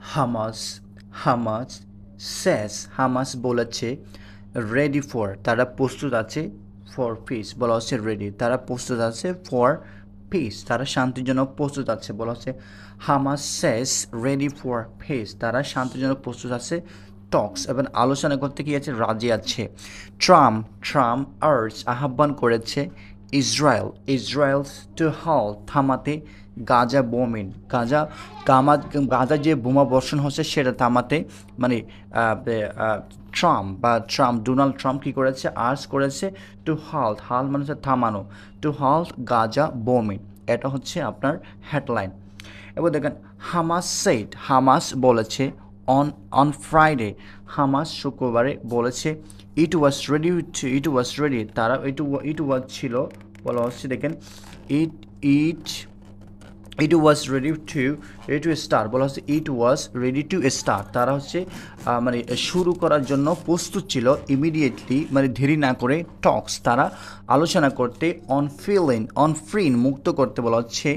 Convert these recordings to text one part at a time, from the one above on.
Hamas Hamas says Hamas বলেছে ready for তারা প্রস্তুত আছে ফর পিস বলা হচ্ছে রেডি তারা প্রস্তুত আছে ফর পিস তারা শান্তির জন্য প্রস্তুত আছে, বলা হচ্ছে Hamas says ready for peace তারা শান্তির জন্য প্রস্তুত আছে টক্স এবং আলোচনা করতে কি আছে, রাজি আছে। ট্রাম্প ট্রাম্প আর্জ আহ্বান করেছে ইসরায়েল ইসরায়েল টু হল থামাতে গাজা বোমিন, গাজা গামা, গাজা যে বোমা বর্ষণ হচ্ছে সেটা থামাতে মানে ট্রাম্প বা ট্রাম্প, ডোনাল্ড ট্রাম্প কী করেছে? আর্জ করেছে টু হাল হাল মানে হচ্ছে থামানো টু হাল গাজা বোমিন। এটা হচ্ছে আপনার হেডলাইন এবার দেখেন, হামাস সেইট হামাস বলেছে অন অন ফ্রাইডে হামাস শুক্রবারে বলেছে ইট was ready it was ready তারা ইট ইট ওয়াজ ছিল, বলা হচ্ছে, দেখেন it it it was ready to ready to start বলা হচ্ছে it was ready to start তারা হচ্ছে মানে শুরু করার জন্য প্রস্তুত ছিল ইমিডিয়েটলি মানে দেরি না করে টক্স তারা আলোচনা করতে অন ফিলিং অন ফ্রিন মুক্ত করতে বলা হচ্ছে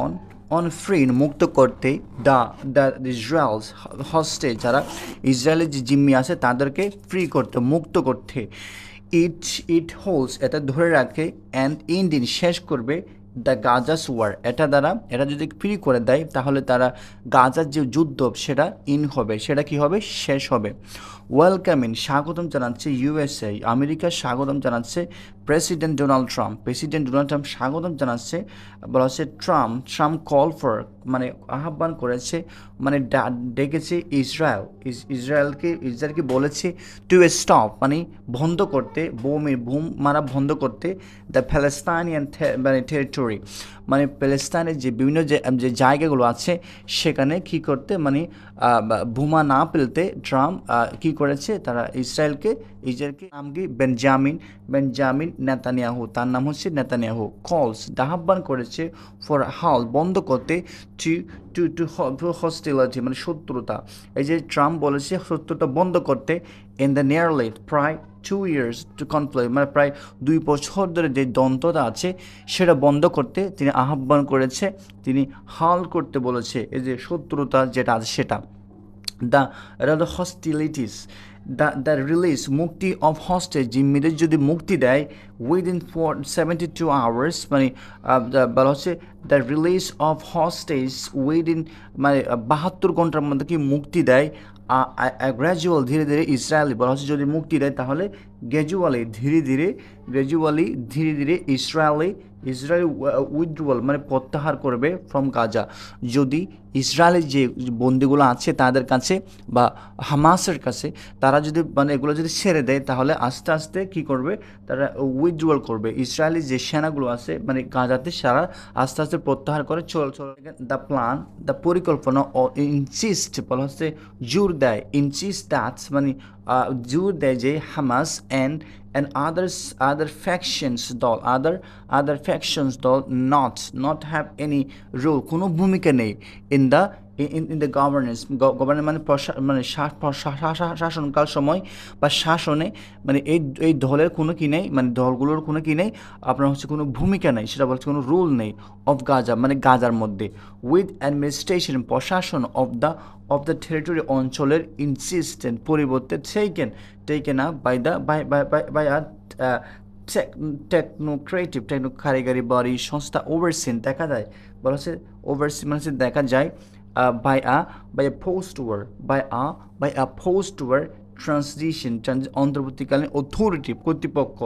অন অন ফ্রিন মুক্ত করতে দ্য দ্য ইসরায়েলস হস্টে যারা ইসরায়েলের যে জিম্মি আছে, তাদেরকে ফ্রি করতে, মুক্ত করতে। ইট ইট হোলস এটা ধরে রাখে অ্যান্ড ইন্ডিন শেষ করবে দ্য গাজাস ওয়ার, এটা দ্বারা এটা যদি ফ্রি করে দেয়, তাহলে তারা গাজার যে যুদ্ধ, সেটা ইন হবে, সেটা কি হবে? শেষ হবে। ওয়েলকামিং স্বাগতম জানাচ্ছে ইউএসএ আমেরিকার স্বাগতম জানাচ্ছে president Donald Trump president Donald Trump স্বাগতম জানাচ্ছে, বলা হচ্ছে ট্রাম্প ট্রাম্প কল ফর মানে আহ্বান করেছে মানে ডেকেছে ইসরায়েল, ইস- ইসরায়েলকে ইসরায়েলকে বলেছে টু এ স্টপ মানে বন্ধ করতে বোমে বুম মারা বন্ধ করতে দ্য প্যালেস্তানিয়ান মানে টেরিটরি মানে প্যালেস্তানের যে বিভিন্ন যে জায়গাগুলো আছে, সেখানে কি করতে মানে বোমা না পেলতে ট্রাম্প কি করেছে? তারা ইসরায়েলকে ইসরায়েলকে নাম কি? Benjamin Benjamin Netanyahu. তার নাম হচ্ছে নেতানিয়াহু। কলস আহ্বান করেছে ফর হাল, বন্ধ করতে টু টু টু হস্টিলিটি মানে শত্রুতা। এই যে ট্রাম্প বলেছে, শত্রুতা বন্ধ করতে, ইন দ্য নিয়ারলি প্রায় টু ইয়ার্স টু কনফ্লিক্ট মানে প্রায় দুই বছর ধরে যে দ্বন্দ্বতা আছে, সেটা বন্ধ করতে তিনি আহ্বান করেছে, তিনি হাল করতে বলেছে, এই যে শত্রুতা যেটা আছে সেটা। The the hostilities the the release মুক্তি অফ হস্টেজ জিম্মিদের যদি মুক্তি দেয় within four seventy two hours মানে বলা হচ্ছে the release of hostage within মানে বাহাত্তর ঘণ্টার মধ্যে কি মুক্তি দেয় গ্র্যাজুয়াল ধীরে ধীরে ইসরায়েল বলা হচ্ছে যদি মুক্তি দেয় তাহলে গ্র্যাজুয়ালি ধীরে ধীরে গ্র্যাজুয়ালি ধীরে ধীরে ইসরায়েলি, ইসরায়েল উইথড্রুয়াল মানে প্রত্যাহার করবে ফ্রম গাজা। যদি ইসরায়েলের যে বন্দিগুলো আছে তাদের কাছে বা হামাসের কাছে, তারা যদি মানে এগুলো যদি ছেড়ে দেয়, তাহলে আস্তে আস্তে কি করবে? তারা উইথড্রুয়াল করবে। ইসরায়েলি যে সেনাগুলো আছে মানে গাজাতে, সারা আস্তে আস্তে প্রত্যাহার করে চল চল। দ্য প্ল্যান দ্য পরিকল্পনা, ও ইনসিস্ট বলা হচ্ছে, জোর দেয় ইনসিস্ট দ্যাটস মানে আহ, জোর দেয় যে Hamas and and others other factions দল other other factions দল not not have any role কোনো ভূমিকা নেই in the in, in the governance governance মানে মানে শাসনকাল সময় বা শাসনে মানে এই এই দলের কোনো কি নেই মানে দলগুলোর কোনো কি নেই আপনার হচ্ছে কোনো ভূমিকা নেই সেটা বলছে কোনো রুল নেই অফ গাজা মানে গাজার মধ্যে। উইথ অ্যাডমিনিস্ট্রেশন প্রশাসন of the of the territory অঞ্চলের ইনসিস্টেন্ট পরিবর্তে taken taken up by the by by by technocratic techno কারিগরি বডি সংস্থা ওভারসিন দেখা যায়। বলা হচ্ছে ওভারসিন মানে দেখা যায় uh, by a by a post word by a by a post word transition অন্তর্বর্তীকালীন অথরিটি কর্তৃপক্ষ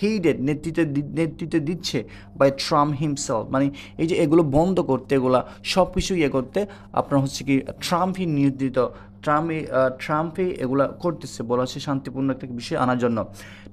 হিডেড নেতৃত্বে নেতৃত্বে দিচ্ছে বাই ট্রাম্প হিমসেলফ মানে এই যে এগুলো বন্ধ করতে, এগুলা সব কিছু ইয়ে করতে আপনার হচ্ছে কি ট্রাম্পই নিয়োজিত ট্রাম্পই ট্রাম্পই এগুলা করতেছে বলা হচ্ছে শান্তিপূর্ণ একটা বিষয় আনার জন্য।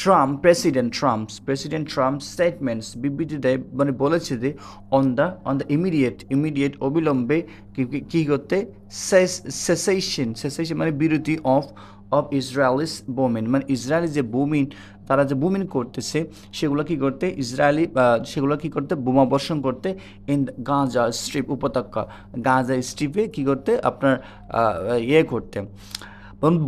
Trump president Trump president Trump statements বিবৃতি দেয় মানে বলেছে যে on the on the immediate immediate অবিলম্বে কি করতে সেসেশন সেসেশন মানে বিরতি অফ অফ ইসরায়েলিস বোমিন মানে ইসরায়েলি যে বোমিন তারা যে বোমিন করতেছে সেগুলো কি করতে ইসরায়েলি সেগুলো কি করতে বোমা বর্ষণ করতে ইন গাঁজা স্ট্রিপ উপত্যকা গাঁজা স্ট্রিপে কি করতে আপনার ইয়ে করতে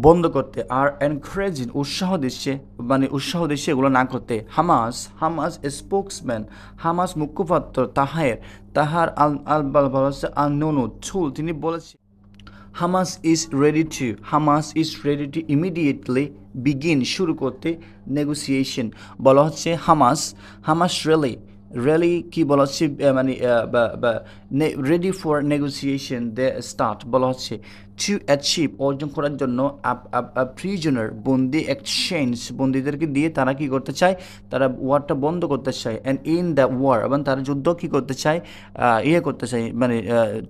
বন্ধ করতে আর এনকারেজিং উৎসাহ দিচ্ছে মানে উৎসাহ দিচ্ছে এগুলো না করতে হামাস হামাস স্পোক্সম্যান হামাস মুখপাত্র তাহার তাহার আল আল বাল আল ননু ছুল তিনি বলেছে Hamas is ready to Hamas is ready to immediately begin শুরু করতে নেগোসিয়েশন বলা হচ্ছে হামাস হামাস রেলি রেলি কি বলা হচ্ছে মানে ready for negotiation they start বলা হচ্ছে টু অ্যাচিভ অর্জন করার জন্য প্রিজনার বন্দি এক্সচেঞ্জ বন্দীদেরকে দিয়ে তারা কি করতে চায়, তারা ওয়ারটা বন্ধ করতে চায়। অ্যান্ড ইন দ্য ওয়ার এবং তারা যুদ্ধ কি করতে চায় ইয়ে করতে চায় মানে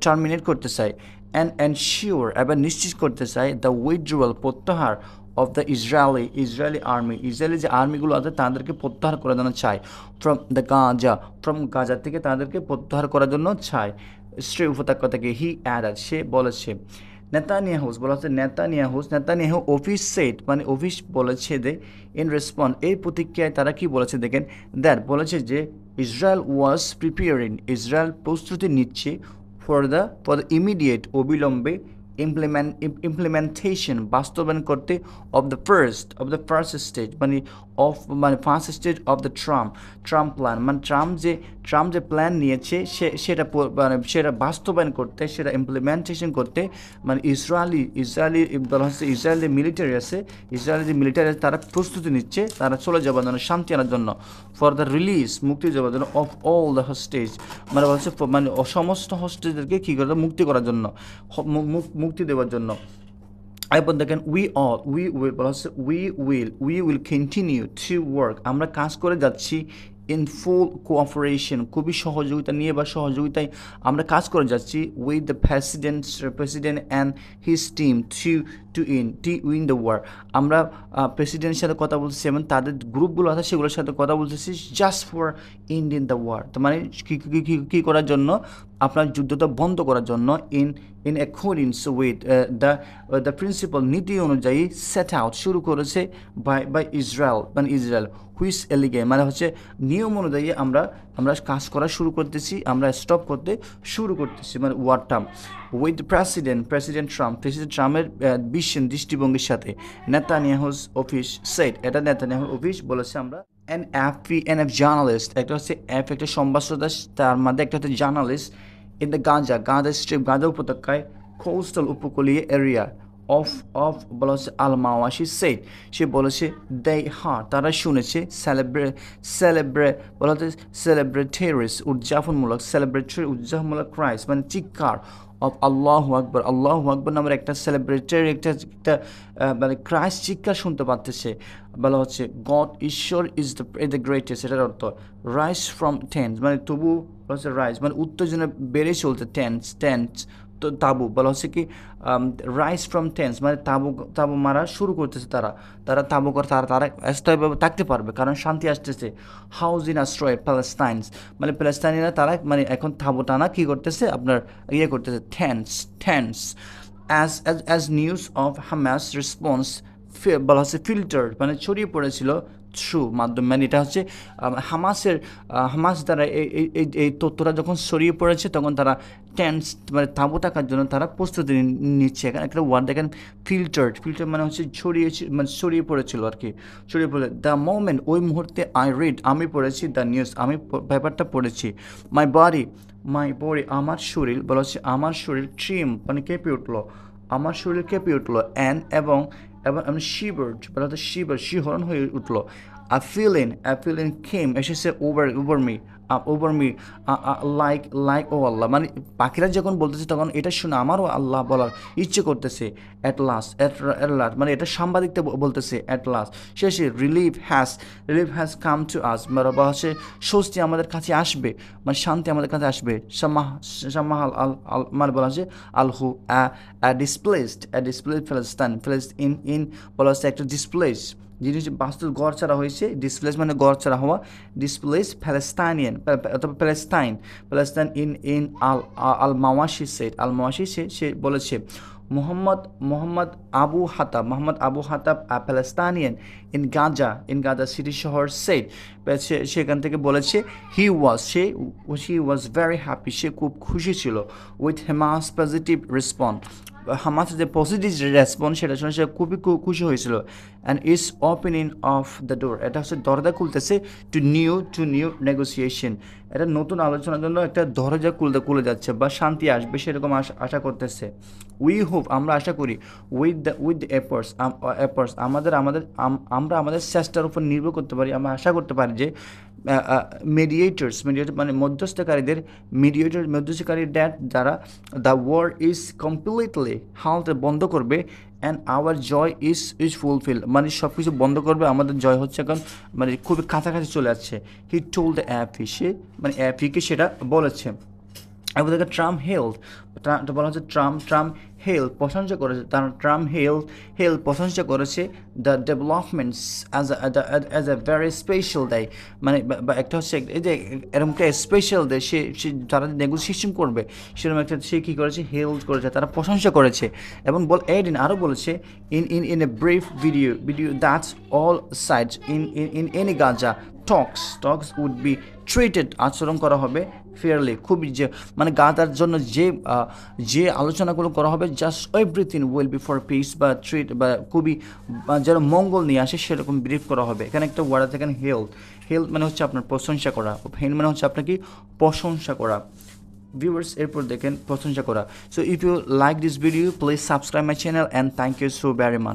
টার্মিনেট করতে চায়। অ্যান্ড এনশিওর এবার নিশ্চিত করতে চায় দ্য উইথড্রুয়াল প্রত্যাহার of the Israeli Israeli army Israeli যে আর্মিগুলো আছে, তাদেরকে প্রত্যাহার করার জন্য চায় from the Gaza from Gaza থেকে তাদেরকে প্রত্যাহার করার জন্য চায় শ্রী উপত্যকা থেকে হি অ্যাডার সে বলেছে নেতানিয়াহুস বলা হচ্ছে নেতানিয়াহুস নেতানিয়াহু অফিস সেট মানে অফিস বলেছে যে ইন রেসপন্স এই প্রতিক্রিয়ায় তারা কি বলেছে দেখেন? দ্যাট বলেছে যে ইসরায়েল ওয়াজ প্রিপেয়ারিং ইসরায়েল প্রস্তুতি নিচ্ছে for the for the immediate অবিলম্বে ইমপ্লিমেন্ট ইমপ্লিমেন্টেশন বাস্তবায়ন করতে of the first of the first stage মানে অফ মানে first stage of the Trump Trump plan মানে ট্রাম্প যে ট্রাম্প যে প্ল্যান নিয়েছে, সে, সেটা মানে সেটা বাস্তবায়ন করতে, সেটা ইমপ্লিমেন্টেশন করতে মানে ইসরায়েলি ইসরায়েলি বলা হচ্ছে ইসরায়েলি মিলিটারি আছে, ইসরায়েলি যে মিলিটারি আছে, তারা প্রস্তুতি নিচ্ছে, তারা চলে যাবার জন্য, শান্তি আনার জন্য ফর দ্য রিলিজ মুক্তি যাওয়ার জন্য অফ অল দ্য হোস্টেজ মানে ফ- মানে সমস্ত হোস্টেজদেরকে কী করে মুক্তি করার জন্য মুক্তি দেওয়ার জন্য। এরপর দেখেন উই অল উই উইল বলা হচ্ছে we will we will continue to work আমরা কাজ করে যাচ্ছি ইন ফুল কোঅপারেশন খুবই সহযোগিতা নিয়ে বা সহযোগিতায় আমরা কাজ করে যাচ্ছি with the president president and his team to to in T win the war আমরা প্রেসিডেন্টের সাথে কথা বলতেছি এবং তাদের গ্রুপগুলো আছে, সেগুলোর সাথে কথা বলতেছি just for Indian the war তো মানে কী করার জন্য? আপনার যুদ্ধটা বন্ধ করার জন্য in in accordings with the the principal নীতি অনুযায়ী সেট আউট শুরু করেছে বাই বাই ইসরায়েল মানে ইসরায়েল হুইস এলিগে মানে হচ্ছে নিয়ম অনুযায়ী আমরা আমরা কাজ করা শুরু করতেছি, আমরা স্টপ করতে শুরু করতেছি মানে ওয়ারটা with president president Trump president ট্রাম্পের বিশ্বের দৃষ্টিভঙ্গির সাথে নেতানিয়াহুস অফিস সেট এটা নেতানিয়াহুর অফিস বলেছে আমরা N F P N F journalist একটা হচ্ছে এফ একটা সংবাদদাতা তার মধ্যে একটা হচ্ছে জার্নালিস্ট ইন দ্য গাঁজা গাঁজা স্ট্রিপ গাঁজা উপত্যকায় কোস্টাল উপকূলীয় এরিয়া অফ অফ বলা হচ্ছে আল মাওয়াশি সেট সে বলেছে দে হার তারা শুনেছে সেলিব্রে সেলিব্রে বলা হচ্ছে সেলিব্রেটেরিস উদযাপনমূলক সেলিব্রেটরি উদযাপনমূলক ক্রাইস মানে চিৎকার অফ আল্লাহ আকবর আল্লাহ আকবর নামের একটা সেলিব্রেটারি একটা একটা মানে ক্রাইস চিৎকার শুনতে পারতেছে বলা হচ্ছে গড ঈশ্বর ইজ দ্য দ্য গ্রেটেস্ট এটার অর্থ রাইস ফ্রম টেন্স মানে তবু হচ্ছে রাইস মানে উত্তেজনা বেড়ে চলছে টেন্স টেন্স তাবু বলা হচ্ছে কি রাইস ফ্রম টেন্স মানে তাবু তাবু মারা শুরু করতেছে তারা। তারা তাবু করে তারা তারা স্থায়ীভাবে থাকতে পারবে, কারণ শান্তি আসতেছে। হাউস ইন আশ্রয় প্যালেস্তাইন্স মানে প্যালেস্তাইনিরা তারা মানে এখন তাবু টানা কী করতেছে? আপনার ইয়ে করতেছে tense tense as as as news of Hamas response বলা হচ্ছে ফিল্টার মানে ছড়িয়ে পড়েছিল থ্রু মাধ্যম। মানে এটা হচ্ছে হামাসের হামাস দ্বারা এই তথ্যটা যখন ছড়িয়ে পড়েছে, তখন তারা টেন্স মানে তাঁবু থাকার জন্য তারা প্রস্তুতি নিচ্ছে। এখানে একটা ওয়ার্ড দেখেন ফিল্টার ফিল্টার মানে হচ্ছে ছড়িয়ে মানে ছড়িয়ে পড়েছিল আর কি। ছড়িয়ে পড়ে দ্য মোমেন্ট ওই মুহূর্তে আই রিড আমি পড়েছি দ্য নিউজ আমি ব্যাপারটা পড়েছি। মাই বডি মাই বডি আমার শরীর, বলা হচ্ছে, আমার শরীর ট্রিম মানে কেঁপে উঠল। আমার শরীর কেঁপে উঠল। অ্যান্ড এবং এবং আমি শিবার্ড বলা হচ্ছে শিবার শিহরণ হয়ে উঠল। A feeling a feeling came এসেছে over over me over me like like oh Allah. মানে পাখিরা যখন বলতেছে, তখন এটা শুনে আমারও আল্লাহ বলার ইচ্ছে করতেছে অ্যাট লাস্ট অ্যাট লাস্ট মানে এটা সাংবাদিকতে বলতেছে অ্যাট লাস্ট শেষে relief has relief has come to us মানে বা হচ্ছে স্বস্তি আমাদের কাছে আসবে মানে শান্তি আমাদের কাছে আসবে। সামাহ আল আল মানে বলা হচ্ছে আলহু অ্যা ডিসপ্লেসড অ্যা ডিসপ্লেস ফেলেস্তান ফেলেস্ট ইন ইন বলা হচ্ছে একটা ডিসপ্লেস জিনিস বাস্তব গড় ছাড়া হয়েছে ডিসপ্লেস মানে গড় ছাড়া হওয়া ডিসপ্লেস প্যালেস্তাইনিয়ান অথবা Palestine Palestine in in Al Al Mawasi said Al Mawasi সে সে বলেছে Mohammed Mohammed Abu Hatab, Mohammed Abu Hatab Palestinian in Gaza in Gaza city শহর সেট সেখান থেকে বলেছে হি ওয়াজ সে হি ওয়াজ ভেরি হ্যাপি সে খুব খুশি ছিল with Hamas positive response Hamas যে পজিটিভ রেসপন্স সেটা শুনে সে খুবই খুশি হয়েছিল। And is opening of the door এটা হচ্ছে দরজা খুলতেছে to new to new negotiation এটা নতুন আলোচনার জন্য একটা দরজা খুলতে খুলে যাচ্ছে বা শান্তি আসবে সেরকম আশা আশা করতেছে। উই হোপ আমরা আশা করি with the with the efforts efforts আমাদের আমাদের আমরা আমাদের চেষ্টার উপর নির্ভর করতে পারি। আমরা আশা করতে পারি যে মেডিয়েটার্স মেডিয়েটার মানে মধ্যস্থকারীদের মিডিয়েটর মধ্যস্থকারী ড্যাট যারা the war is completely halted বন্ধ করবে and our joy is is fulfill মানে সব কিছু বন্ধ করবে, আমাদের জয় হচ্ছে এখন মানে খুবই কাছাকাছি চলে যাচ্ছে হি টোল দ্য অ্যাপি সে মানে অ্যাপিকে সেটা বলেছে। এবং দেখে ট্রাম্প হেলথ বলা হচ্ছে ট্রাম্প ট্রাম্প হেলথ প্রশংসা করেছে, তার ট্রাম হেলথ হেলথ প্রশংসা করেছে the developments as as a very special দেয় মানে একটা হচ্ছে এই যে এরকম একটা স্পেশাল দেয় সে সে যারা নেগোসিয়েশন করবে, সেরকম একটা সে কী করেছে হেলথ করেছে, তারা প্রশংসা করেছে। এবং বল এডিন আরও বলেছে in in in a brief video video that's all sides in in in any Gaza talks talks would be treated আচরণ করা হবে ফেয়ারলি খুবই যে মানে গাদার জন্য যে যে আলোচনাগুলো করা হবে just everything will be for peace বা ট্রিট বা খুবই যেন মঙ্গল নিয়ে আসে সেরকম ব্রিফ করা হবে। এখানে একটা ওয়ার্ড আছে, এখানে হেলথ হেলথ মানে হচ্ছে আপনার প্রশংসা করা। হেলথ মানে হচ্ছে আপনাকে প্রশংসা করা। ভিউয়ার্স এরপর দেখেন প্রশংসা করা। So if you like this video please subscribe my channel and thank you so very much